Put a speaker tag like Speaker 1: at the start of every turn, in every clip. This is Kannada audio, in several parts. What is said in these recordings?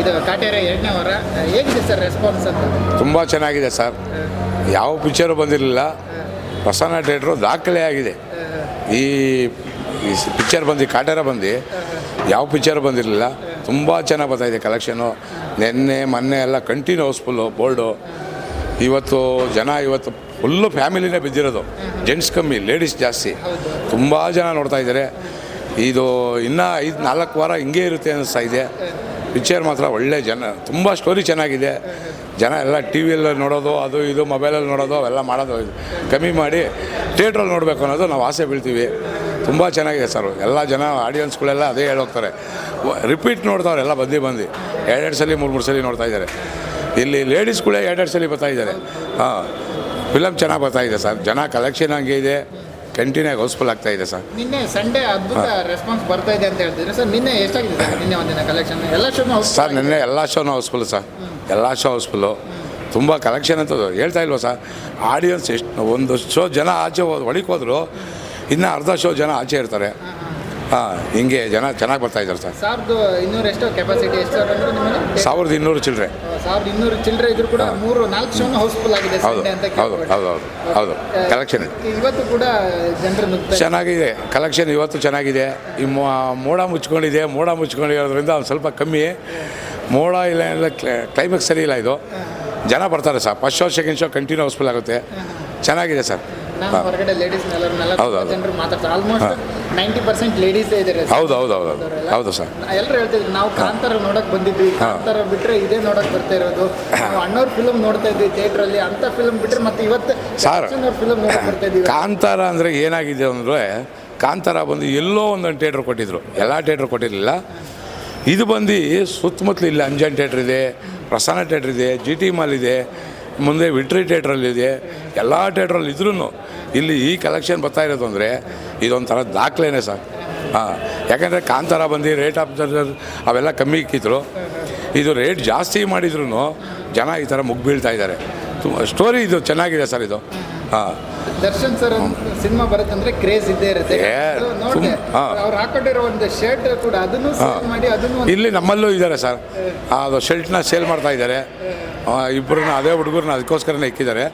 Speaker 1: ಇದು ಎರಡನೇ ವಾರ, ಹೇಗಿದೆ ಸರ್
Speaker 2: ತುಂಬ ಚೆನ್ನಾಗಿದೆ ಸರ್. ಯಾವ ಪಿಕ್ಚರು ಬಂದಿರಲಿಲ್ಲ. ಪ್ರಸನ್ನ ಥಿಯೇಟ್ರು ದಾಖಲೆ ಆಗಿದೆ. ಈ ಈ ಪಿಕ್ಚರ್ ಬಂದು, ಕಾಟೇರ ಬಂದು, ಯಾವ ಪಿಕ್ಚರ್ ಬಂದಿರಲಿಲ್ಲ. ತುಂಬ ಚೆನ್ನಾಗಿ ಬರ್ತಾಯಿದೆ ಕಲೆಕ್ಷನು ನಿನ್ನೆ, ಮೊನ್ನೆ ಎಲ್ಲ ಕಂಟಿನ್ಯೂ ಹೌಸ್ಫುಲ್ಲು ಬೋಲ್ಡು ಇವತ್ತು ಜನ ಇವತ್ತು ಫುಲ್ಲು ಫ್ಯಾಮಿಲಿನೇ ಬಿದ್ದಿರೋದು. ಜೆಂಟ್ಸ್ ಕಮ್ಮಿ ಲೇಡೀಸ್ ಜಾಸ್ತಿ. ತುಂಬ ಜನ ನೋಡ್ತಾ ಇದ್ದಾರೆ. ಇದು ಇನ್ನೂ ಐದು ನಾಲ್ಕು ವಾರ ಹಿಂಗೆ ಇರುತ್ತೆ ಅನ್ನಿಸ್ತಾ ಇದೆ. ಪಿಕ್ಚರ್ ಮಾತ್ರ ಒಳ್ಳೆ ಜನ, ತುಂಬ ಸ್ಟೋರಿ ಚೆನ್ನಾಗಿದೆ. ಜನ ಎಲ್ಲ ಟಿ ವಿಯಲ್ಲಿ ನೋಡೋದು, ಅದು ಇದು ಮೊಬೈಲಲ್ಲಿ ನೋಡೋದು, ಅವೆಲ್ಲ ಮಾಡೋದು. ಕಮ್ಮಿ ಮಾಡಿ ಥಿಯೇಟ್ರಲ್ಲಿ ನೋಡಬೇಕು ಅನ್ನೋದು ನಾವು ಆಸೆ ಬೀಳ್ತೀವಿ. ತುಂಬ ಚೆನ್ನಾಗಿದೆ ಸರ್ ಎಲ್ಲ ಜನ ಆಡಿಯನ್ಸ್ಗಳೆಲ್ಲ ಅದೇ ಹೇಳೋಗ್ತಾರೆ. ರಿಪೀಟ್ ನೋಡ್ತಾವ್ರೆ ಎಲ್ಲ ಬಂದು ಬಂದು. ಎರಡೆರಡು ಸಲ, ಮೂರು ಮೂರು ಸಲ ನೋಡ್ತಾ ಇದ್ದಾರೆ. ಇಲ್ಲಿ ಲೇಡೀಸ್ಗಳೇ ಎರಡೆರಡು ಸಲ ಬರ್ತಾ ಇದ್ದಾರೆ. ಹಾಂ ಫಿಲಮ್ ಚೆನ್ನಾಗಿ ಬರ್ತಾ ಇದೆ ಸರ್ ಜನ ಕಲೆಕ್ಷನ್ ಹಂಗೆ ಇದೆ. ಕಂಟಿನ್ಯೂ ಆಗಿ ಹೌಸ್ಫುಲ್ ಆಗ್ತಾ ಇದೆ ಸರ್.
Speaker 1: ನಿನ್ನೆ ಸಂಡೆ ಅದ್ಭುತ ರೆಸ್ಪಾನ್ಸ್ ಬರ್ತಾ ಇದೆ ಅಂತ ಹೇಳ್ತಿದ್ರೆ ಸರ್ ನಿನ್ನೆ ಎಷ್ಟಾಗಿದೆ ಸರ್ ನಿನ್ನೆ ಒಂದಿನ ಕಲೆಕ್ಷನ್ ಎಲ್ಲ ಶೋನು
Speaker 2: ಸರ್ ನಿನ್ನೆ ಎಲ್ಲ ಶೋನು ಹೌಸ್ಫುಲ್ ಸರ್. ಎಲ್ಲ ಶೋ ಹೌಸ್ಫುಲ್ಲು ತುಂಬ ಕಲೆಕ್ಷನ್ ಅಂತ ಹೇಳ್ತಾ ಇಲ್ವ ಸರ್? ಆಡಿಯನ್ಸ್ ಎಷ್ಟು ಒಂದು ಶೋ ಜನ ಆಚೆ ಒಳಗೆ ಹೋದ್ರು ಇನ್ನು ಅರ್ಧ ಶೋ ಜನ ಆಚೆ ಇರ್ತಾರೆ. ಹಾಂ ಹಿಂಗೆ ಜನ ಚೆನ್ನಾಗಿ ಬರ್ತಾ ಇದ್ದಾರೆ ಸರ್.
Speaker 1: ಸಾವಿರದ ಇನ್ನೂರು ಎಷ್ಟು ಕೆಪಾಸಿಟಿ ಎಷ್ಟು
Speaker 2: ಸಾವಿರದ ಇನ್ನೂರು ಚಿಲ್ಲರೆ
Speaker 1: ಸಾವಿರದ ಇನ್ನೂರು ಚಿಲ್ಲರೆ ಇದ್ರು ಕೂಡ ಮೂರು ನಾಲ್ಕು ಶೋನು ಹೌಸ್ಫುಲ್ ಆಗಿದೆ
Speaker 2: ಹೌದು ಹೌದು ಹೌದು ಹೌದು ಹೌದು. ಕಲೆಕ್ಷನ್
Speaker 1: ಇವತ್ತು ಕೂಡ ಜನರು
Speaker 2: ಚೆನ್ನಾಗಿದೆ. ಕಲೆಕ್ಷನ್ ಇವತ್ತು ಚೆನ್ನಾಗಿದೆ. ಈ ಮೋಡ ಮುಚ್ಕೊಂಡಿದೆ. ಮೋಡ ಮುಚ್ಕೊಂಡಿರೋದ್ರಿಂದ ಒಂದು ಸ್ವಲ್ಪ ಕಮ್ಮಿ. ಮೋಡ ಇಲ್ಲ ಕ್ಲೈಮೇಟ್ ಸರಿ ಇಲ್ಲ ಇದು. ಜನ ಬರ್ತಾರೆ sir. First show second show continue house full ಆಗುತ್ತೆ. ಚೆನ್ನಾಗಿದೆ ಸರ್.
Speaker 1: ನಾನು ಹೊರಗಡೆ ಲೇಡೀಸ್
Speaker 2: ಹೌದು, ಹೌದು.
Speaker 1: ಜನರು ಮಾತಾಡ್ತಾರೆ. ಆಲ್ಮೋಸ್ಟ್ ನೈಂಟಿ ಪರ್ಸೆಂಟ್ ಲೇಡೀಸ್ ಇದ್ದಾರೆ
Speaker 2: ಹೌದು ಹೌದು ಹೌದು ಹೌದು. ಹೌದು ಸರ್.
Speaker 1: ಎಲ್ಲರೂ ಹೇಳ್ತಿದ್ರು ನಾವು ಕಾಂತಾರ ನೋಡಕ್ ಬಂದಿದ್ವಿ. ಕಾಂತಾರ ಬಿಟ್ರೆ ಇದೇ ನೋಡಕ್ ಬರ್ತಾ ಇರೋದು. ನಾವು ಅಣ್ಣವ್ರ ಫಿಲ್ಮ್ ನೋಡ್ತಾ ಇದ್ವಿ ಥಿಯೇಟರ್ ಅಲ್ಲಿ ಅಂತ ಫಿಲ್ಮ್ ಬಿಟ್ರೆ ಮತ್ತೆ ಇವತ್ತು
Speaker 2: ಸಾರ್.
Speaker 1: ಫಿಲಮ್ ನೋಡಕ್ ಬರ್ತಾ ಇದೀವಿ
Speaker 2: ಕಾಂತಾರ ಅಂದರೆ ಏನಾಗಿದೆ ಅಂದರೆ ಕಾಂತಾರ ಬಂದು ಎಲ್ಲೋ ಒಂದೊಂದು ಥಿಯೇಟರ್ ಕೊಟ್ಟಿದ್ರು. ಎಲ್ಲ ಥಿಯೇಟರ್ ಕೊಟ್ಟಿರಲಿಲ್ಲ. ಇದು ಬಂದು ಸುತ್ತಮುತ್ತಲು ಇಲ್ಲಿ ಅಂಜನ್ ಥಿಯೇಟರ್ ಇದೆ ಪ್ರಸನ್ನ ಥಿಯೇಟರ್ ಇದೆ ಜಿ ಟಿ ಮಾಲ್ ಇದೆ. ಮುಂದೆ ವಿಟ್ರಿ ಥಿಯೇಟ್ರಲ್ಲಿದೆ, ಎಲ್ಲ ಥಿಯೇಟ್ರಲ್ಲಿ ಇದ್ರೂ ಇಲ್ಲಿ ಈ ಕಲೆಕ್ಷನ್ ಬರ್ತಾ ಇರೋದು ಅಂದರೆ ಇದೊಂಥರ ದಾಖಲೆನೇ ಸರ್ ಹಾಂ, ಯಾಕಂದರೆ ಕಾಂತಾರ ಬಂದು ರೇಟ್ ಆಫ್ ಅವೆಲ್ಲ ಕಮ್ಮಿ ಇಕ್ಕಿದ್ರು. ಇದು ರೇಟ್ ಜಾಸ್ತಿ ಮಾಡಿದ್ರು ಜನ ಈ ಥರ ಮುಗ್ಬೀಳ್ತಾ ಇದ್ದಾರೆ. ಸ್ಟೋರಿ ಇದು ಚೆನ್ನಾಗಿದೆ ಸರ್ ಇದು. ಹಾಂ.
Speaker 1: ದರ್ಶನ್ ಸರ್ ಸಿನಿಮಾ ಬರುತ್ತಂದ್ರೆ ಕ್ರೇಜ್ ಇದ್ದೇ ಇರುತ್ತೆ. ನೋಡ್ದೆ ಅವ್ರು ಹಾಕೊಂಡಿರೋ ಒಂದು ಶರ್ಟ್ ಕೂಡ ಅದನ್ನು ಮಾಡಿ ಅದನ್ನು
Speaker 2: ಇಲ್ಲಿ ನಮ್ಮಲ್ಲೂ ಇದ್ದಾರೆ ಸರ್. ಅದು ಶರ್ಟ್ನ ಸೇಲ್ ಮಾಡ್ತಾ ಇದ್ದಾರೆ. ಇಬ್ಬರನ್ನ ಅದೇ ಹುಡುಗರನ್ನ ಅದಕ್ಕೋಸ್ಕರನೇ ಇಕ್ಕಿದ್ದಾರೆ.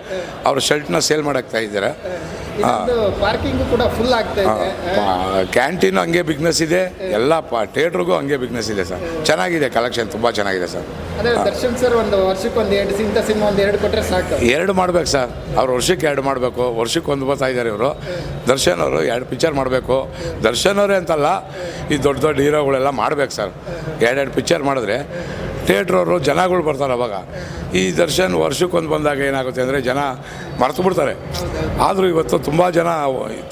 Speaker 2: ಅವ್ರ ಶರ್ಟ್ನ ಸೇಲ್ ಮಾಡಾಕ್ತಾ ಇದ್ದಾರೆ.
Speaker 1: ಪಾರ್ಕಿಂಗ್ ಕೂಡ ಫುಲ್ ಆಗ್ತಾ ಇದೆ.
Speaker 2: ಕ್ಯಾಂಟೀನು ಹಂಗೆ ಬಿಸ್ನೆಸ್ ಇದೆ. ಎಲ್ಲ ಥಿಯೇಟ್ರಿಗೂ ಹಂಗೆ ಬಿಸ್ನೆಸ್ ಇದೆ ಸರ್. ಚೆನ್ನಾಗಿದೆ ಕಲೆಕ್ಷನ್ ತುಂಬ ಚೆನ್ನಾಗಿದೆ ಸರ್.
Speaker 1: ದರ್ಶನ್ ಸರ್ ಒಂದು ವರ್ಷಕ್ಕೆ ಒಂದು ಎರಡು ಸಿನಿಮಾ ಒಂದು ಎರಡು ಕೊಟ್ಟರೆ ಸಾಕು.
Speaker 2: ಎರಡು ಮಾಡ್ಬೇಕು ಸರ್. ಅವ್ರ ವರ್ಷಕ್ಕೆ ಎರಡು ಮಾಡಬೇಕು. ವರ್ಷಕ್ಕೆ ಒಂದು ಬರ್ತಾ ಇದ್ದಾರೆ ಇವರು. ದರ್ಶನ್ ಅವರು ಎರಡು ಪಿಕ್ಚರ್ ಮಾಡಬೇಕು. ದರ್ಶನ್ ಅವರೇ ಅಂತಲ್ಲ ಈ ದೊಡ್ಡ ದೊಡ್ಡ ಹೀರೋಗಳೆಲ್ಲ ಮಾಡ್ಬೇಕು ಸರ್. ಎರಡೆರಡು ಪಿಕ್ಚರ್ ಮಾಡಿದ್ರೆ ಥಿಯೇಟ್ರವರು ಜನಗಳು ಬರ್ತಾರೆ ಅವಾಗ. ಈ ದರ್ಶನ್ ವರ್ಷಕ್ಕೊಂದು ಬಂದಾಗ ಏನಾಗುತ್ತೆ ಅಂದರೆ ಜನ ಮರೆತು ಬಿಡ್ತಾರೆ. ಆದರೂ ಇವತ್ತು ತುಂಬ ಜನ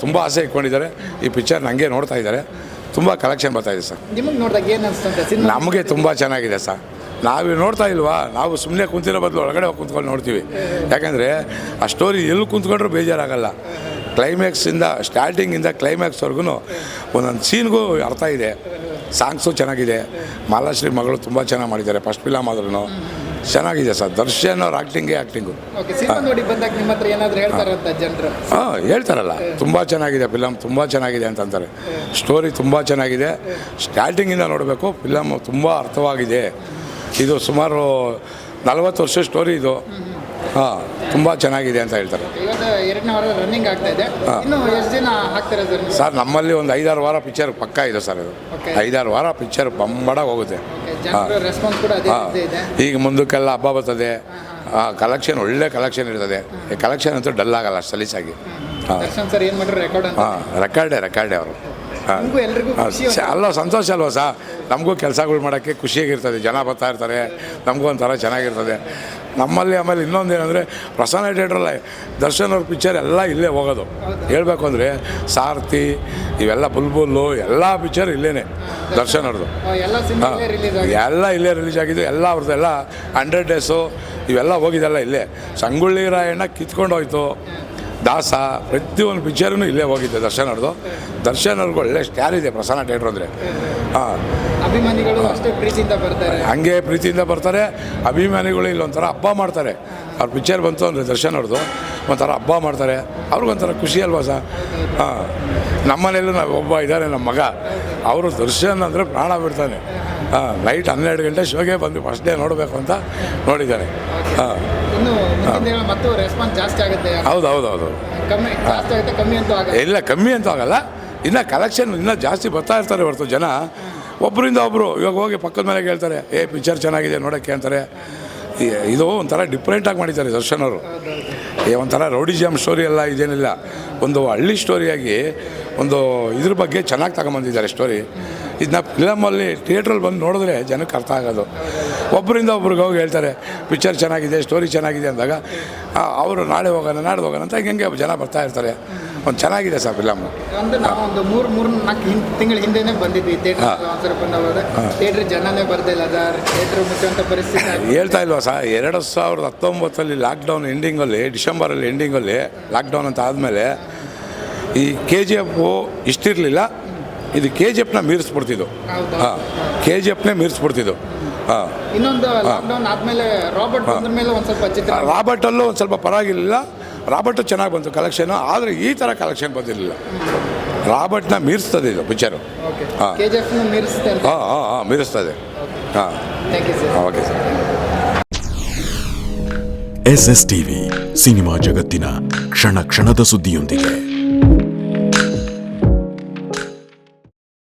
Speaker 2: ತುಂಬ ಆಸೆ ಇಟ್ಕೊಂಡಿದ್ದಾರೆ. ಈ ಪಿಕ್ಚರ್ ನನಗೆ ನೋಡ್ತಾ ಇದ್ದಾರೆ. ತುಂಬ ಕಲೆಕ್ಷನ್ ಬರ್ತಾ ಇದೆ ಸರ್.
Speaker 1: ನಿಮಗೆ ನೋಡಿದಾಗ ಏನು ಅನಿಸ್ತಂತೆ?
Speaker 2: ನಮಗೆ ತುಂಬ ಚೆನ್ನಾಗಿದೆ ಸರ್. ನಾವು ನೋಡ್ತಾ ಇಲ್ವಾ? ನಾವು ಸುಮ್ಮನೆ ಕುಂತಿರೋ ಬದಲು ಒಳಗಡೆ ಹೋಗಿ ಕುಂತ್ಕೊಂಡು ನೋಡ್ತೀವಿ. ಯಾಕಂದರೆ ಆ ಸ್ಟೋರಿ ಎಲ್ಲಿ ಕುಂತ್ಕೊಂಡ್ರೂ ಬೇಜಾರಾಗಲ್ಲ. ಕ್ಲೈಮ್ಯಾಕ್ಸಿಂದ ಸ್ಟಾರ್ಟಿಂಗಿಂದ ಕ್ಲೈಮ್ಯಾಕ್ಸ್ವರೆಗೂ ಒಂದೊಂದು ಸೀನ್ಗೂ ಅರ್ಥ ಇದೆ. ಸಾಂಗ್ಸು ಚೆನ್ನಾಗಿದೆ. ಮಾಲಾಶ್ರೀ ಮಗಳು ತುಂಬ ಚೆನ್ನಾಗಿ ಮಾಡಿದ್ದಾರೆ. ಫಸ್ಟ್ ಫಿಲಮ್ ಆದ್ರೂ ಚೆನ್ನಾಗಿದೆ ಸರ್. ದರ್ಶನ್ ಅವ್ರ ಆ್ಯಕ್ಟಿಂಗೇ ಆ್ಯಕ್ಟಿಂಗು ಹಾಂ. ಹೇಳ್ತಾರಲ್ಲ. ತುಂಬ ಚೆನ್ನಾಗಿದೆ ಫಿಲಮ್ ತುಂಬ ಚೆನ್ನಾಗಿದೆ ಅಂತಂತಾರೆ. ಸ್ಟೋರಿ ತುಂಬ ಚೆನ್ನಾಗಿದೆ. ಸ್ಟಾರ್ಟಿಂಗಿಂದ ನೋಡಬೇಕು. ಫಿಲಮ್ ತುಂಬ ಅರ್ಥವಾಗಿದೆ. ಇದು ಸುಮಾರು ನಲವತ್ತು ವರ್ಷ ಸ್ಟೋರಿ ಇದು. ಹಾಂ ತುಂಬ ಚೆನ್ನಾಗಿದೆ ಅಂತ ಹೇಳ್ತಾರೆ.
Speaker 1: ಸರ್
Speaker 2: ನಮ್ಮಲ್ಲಿ ಒಂದು ಐದಾರು ವಾರ ಪಿಕ್ಚರ್ ಪಕ್ಕ ಇದೆ ಸರ್ ಇದು. ಐದಾರು ವಾರ ಪಿಕ್ಚರ್ ಬಂಬಡ ಹೋಗುತ್ತೆ. ಹಾಂ. ಈಗ ಮುಂದಕ್ಕೆಲ್ಲ ಹಬ್ಬ ಬರ್ತದೆ. ಕಲೆಕ್ಷನ್ ಒಳ್ಳೆ ಕಲೆಕ್ಷನ್ ಇರ್ತದೆ. ಕಲೆಕ್ಷನ್ ಅಂತೂ ಡಲ್ ಆಗಲ್ಲ ಸಲೀಸಾಗಿ. ಹಾಂ.
Speaker 1: ರೆಕಾರ್ಡೇ
Speaker 2: ರೆಕಾರ್ಡೇ ಅವರು. ಅಲ್ಲ ಸಂತೋಷ ಅಲ್ವಾ ಸಾ? ನಮಗೂ ಕೆಲಸಗಳು ಮಾಡೋಕ್ಕೆ ಖುಷಿಯಾಗಿರ್ತದೆ ಜನ ಬರ್ತಾ ಇರ್ತಾರೆ ನಮಗೂ ಒಂಥರ ಚೆನ್ನಾಗಿರ್ತದೆ. ನಮ್ಮಲ್ಲಿ ಆಮೇಲೆ ಇನ್ನೊಂದು ಏನಂದರೆ ಪ್ರಸನ್ನ ಥಿಯೇಟ್ರಲ್ಲಿ ದರ್ಶನ್ ಅವ್ರ ಪಿಕ್ಚರ್ ಎಲ್ಲ ಇಲ್ಲೇ ಹೋಗೋದು. ಹೇಳಬೇಕು ಅಂದರೆ ಸಾರಥಿ ಇವೆಲ್ಲ ಬುಲ್ಬುಲ್ಲು ಎಲ್ಲ ಪಿಕ್ಚರ್ ಇಲ್ಲೇ ದರ್ಶನ್ ಅವ್ರದ್ದು
Speaker 1: ಹಾಂ ಎಲ್ಲ ಇಲ್ಲೇ ರಿಲೀಸ್ ಆಗಿದೆ
Speaker 2: ಎಲ್ಲ ಇಲ್ಲೇ ರಿಲೀಸ್ ಆಗಿದ್ದು ಎಲ್ಲ ಅವ್ರದ್ದೆಲ್ಲ ಹಂಡ್ರೆಡ್ ಡೇಸು ಇವೆಲ್ಲ ಹೋಗಿದೆಲ್ಲ ಇಲ್ಲೇ. ಸಂಗೊಳ್ಳಿ ರಾಯಣ್ಣ ಕಿತ್ಕೊಂಡು ಹೋಯ್ತು. ದಾಸ ಪ್ರತಿಯೊಂದು ಪಿಕ್ಚರೂ ಇಲ್ಲೇ ಹೋಗಿದ್ದೆ ದರ್ಶನ್ ಅವ್ರದ್ದು ದರ್ಶನ್ ಅವ್ರಿಗೆ ಒಳ್ಳೆ ಸ್ಟ್ಯಾರ್ ಇದೆ ಪ್ರಸನ್ನ ಥಿಯೇಟ್ರ್ ಅಂದರೆ. ಹಾಂ.
Speaker 1: ಅಭಿಮಾನಿಗಳು ಅಷ್ಟೇ ಪ್ರೀತಿಯಿಂದ ಬರ್ತಾರೆ.
Speaker 2: ಹಂಗೆ ಪ್ರೀತಿಯಿಂದ ಬರ್ತಾರೆ ಅಭಿಮಾನಿಗಳು ಇಲ್ಲೊಂಥರ ಹಬ್ಬ ಮಾಡ್ತಾರೆ. ಅವ್ರ ಪಿಕ್ಚರ್ ಬಂತು ಅಂದರೆ ದರ್ಶನ್ ಅವ್ರದ್ದು ಒಂಥರ ಹಬ್ಬ ಮಾಡ್ತಾರೆ. ಅವ್ರಿಗೊಂಥರ ಖುಷಿ ಅಲ್ವಾ ಸರ್? ಹಾಂ. ನಮ್ಮನೆಯಲ್ಲೂ ನಾವು ಒಬ್ಬ ಇದ್ದಾನೆ ನಮ್ಮ ಮಗ. ಅವರು ದರ್ಶನ್ ಅಂದರೆ ಪ್ರಾಣ ಬಿಡ್ತಾನೆ. ಹಾಂ ನೈಟ್ ಹನ್ನೆರಡು ಗಂಟೆ ಶೋಗೆ ಬಂದು ಫಸ್ಟ್ ಡೇ ನೋಡಬೇಕು ಅಂತ ನೋಡಿದ್ದಾರೆ. ಹಾಂ
Speaker 1: ಇನ್ನು ಮುಂದಿನ ದಿನ ಮತ್ತು ರೆಸ್ಪಾನ್ಸ್ ಜಾಸ್ತಿ ಆಗುತ್ತೆ.
Speaker 2: ಹೌದು ಹೌದು ಹೌದು.
Speaker 1: ಕಮ್ಮಿ ಜಾಸ್ತಿ ಆಗುತ್ತೆ ಕಮ್ಮಿ ಅಂತೂ ಆಗಲ್ಲ.
Speaker 2: ಇಲ್ಲ ಕಮ್ಮಿ ಅಂತ ಆಗಲ್ಲ. ಇನ್ನು ಕಲೆಕ್ಷನ್ ಇನ್ನೂ ಜಾಸ್ತಿ ಬರ್ತಾ ಇರ್ತಾರೆ ಹೊರತು ಜನ. ಒಬ್ಬರಿಂದ ಒಬ್ಬರು ಇವಾಗ ಹೋಗಿ ಪಕ್ಕದ ಮನೆಗೆ ಹೇಳ್ತಾರೆ ಏ ಪಿಕ್ಚರ್ ಚೆನ್ನಾಗಿದೆ ನೋಡೋಕ್ಕೆ ಅಂತಾರೆ. ಇದು ಒಂಥರ ಡಿಫ್ರೆಂಟಾಗಿ ಮಾಡಿದ್ದಾರೆ ದರ್ಶನ್ ಅವರು. ಒಂಥರ ರೌಡಿಜಮ್ ಸ್ಟೋರಿ ಎಲ್ಲ ಇದೇನಿಲ್ಲ. ಒಂದು ಹಳ್ಳಿ ಸ್ಟೋರಿಯಾಗಿ ಒಂದು ಇದ್ರ ಬಗ್ಗೆ ಚೆನ್ನಾಗಿ ತಗೊಂಬಂದಿದ್ದಾರೆ ಸ್ಟೋರಿ ಇದನ್ನ ಫಿಲಮಲ್ಲಿ ಥಿಯೇಟ್ರಲ್ಲಿ ಬಂದು ನೋಡಿದ್ರೆ ಜನಕ್ಕೆ ಅರ್ಥ ಆಗೋದು. ಒಬ್ಬರಿಂದ ಒಬ್ರಿಗೆ ಹೋಗಿ ಹೇಳ್ತಾರೆ ಪಿಕ್ಚರ್ ಚೆನ್ನಾಗಿದೆ ಸ್ಟೋರಿ ಚೆನ್ನಾಗಿದೆ ಅಂದಾಗ ಅವರು ನಾಳೆ ಹೋಗೋಣ, ನಾಡ್ದು ಹೋಗೋಣ ಅಂತ ಹಿಂಗೆ ಜನ ಬರ್ತಾ ಇರ್ತಾರೆ. ಒಂದು ಚೆನ್ನಾಗಿದೆ ಸರ್ ಫಿಲಮ್
Speaker 1: ಒಂದು ನಾವು ಒಂದು ಮೂರು ಮೂರು ನಾಲ್ಕು ಹಿಂದ್ ತಿಂಗಳ ಹಿಂದೆನೇ ಬಂದಿದ್ವಿ. ಥಿಯೇಟರ್ ಬಂದವಾಗ ಥಿಯೇಟ್ರ್ ಜನನೇ ಬರ್ದಿಲ್ಲ ಸರ್. ಥಿಯೇಟರ್ ಮುಚ್ಚುವಂಥ ಪರಿಸ್ಥಿತಿ
Speaker 2: ಹೇಳ್ತಾ ಇಲ್ವಾ ಸರ್? ಎರಡು ಸಾವಿರದ ಹತ್ತೊಂಬತ್ತಲ್ಲಿ ಲಾಕ್ಡೌನ್ ಎಂಡಿಂಗಲ್ಲಿ ಡಿಸೆಂಬರಲ್ಲಿ ಎಂಡಿಂಗಲ್ಲಿ ಲಾಕ್ಡೌನ್ ಅಂತ ಆದಮೇಲೆ ಈ ಕೆ ಜಿ ಎಫ್ ಇಷ್ಟಿರಲಿಲ್ಲ. ಇದು ಕೆ ಜಿ ಎಫ್ನ ಮೀರಿಸ್ಬಿಡ್ತಿದ್ದು.
Speaker 1: ಹೌದಾ?
Speaker 2: ಹಾಂ ಕೆ ಜಿ ಎಫ್ನೇ ಮೀರಿಸ್ಬಿಡ್ತಿದ್ದು. ಹಾಂ.
Speaker 1: ಇನ್ನೊಂದು ಲಾಕ್ಡೌನ್ ಆದಮೇಲೆ ರಾಬರ್ಟ್ ಬಂದ್ರ ಮೇಲೆ ಒಂದು ಸ್ವಲ್ಪ ಚಿತ್ರ
Speaker 2: ರಾಬರ್ಟಲ್ಲೂ ಒಂದು ಸ್ವಲ್ಪ ಪರವಾಗಿರಲಿಲ್ಲ. ರಾಬರ್ಟು ಚೆನ್ನಾಗಿ ಬಂತು ಕಲೆಕ್ಷನು ಆದರೆ ಈ ಥರ ಕಲೆಕ್ಷನ್ ಬಂದಿರಲಿಲ್ಲ. ರಾಬರ್ಟ್ನ ಮೀರಿಸ್ತದೆ ಇದು ಪಿಕ್ಚರು
Speaker 1: ಓಕೆ
Speaker 2: ಹಾಂ. ಹಾಂ ಹಾಂ ಹಾಂ ಮೀರಿಸ್ತದೆ. ಹಾಂ.
Speaker 1: Thank you sir
Speaker 2: okay sir
Speaker 3: S S TV cinema ಜಗತ್ತಿನ ಕ್ಷಣ ಕ್ಷಣದ ಸುದ್ದಿಯೊಂದಿಗೆ.